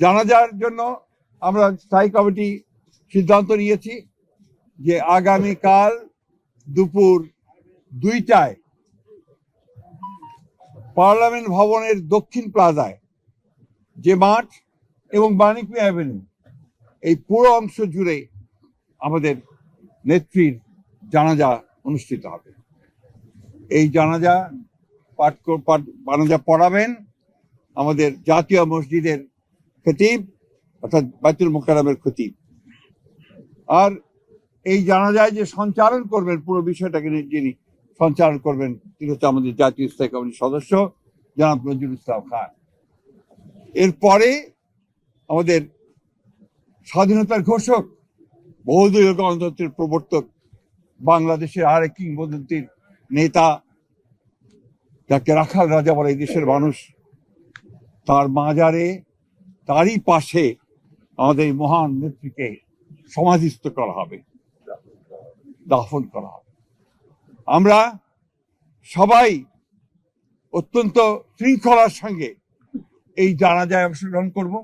জানাজার জন্য আমরা স্থায়ী কমিটি সিদ্ধান্ত নিয়েছি যে আগামীকাল দুপুর দুইটায় পার্লামেন্ট ভবনের দক্ষিণ প্লাজায় যে মাঠ এবং বাণিজ্য অ্যাভিনিউ, এই পুরো অংশ জুড়ে আমাদের নেত্রীর জানাজা অনুষ্ঠিত হবে। এই জানাজা পাঠ জানাজা পড়াবেন আমাদের জাতীয় মসজিদের খতিব, অর্থাৎ বাইতুল মোকারমের খতিব। আর এই জানাজায় যে সঞ্চালন করবেন, পুরো বিষয়টাকে যিনি সঞ্চালন করবেন, তিনি হচ্ছে আমাদের জাতীয় স্থায়ী কমিটির সদস্য, জনাব নজরুল ইসলাম খান। এরপরে আমাদের স্বাধীনতার ঘোষক, বহুদলীয় গণতন্ত্রের প্রবর্তক, বাংলাদেশের আরেক কিংবদন্তির নেতা, যাকে রাখাল রাজা বলে এই দেশের মানুষ, তার মাজারে তারই পাশে আমাদের মহান নেত্রীকে সমাধিস্থ করা হবে, দাফন করা হবে। আমরা সবাই অত্যন্ত শৃঙ্খলার সঙ্গে এই জানাজায় অংশগ্রহণ করব।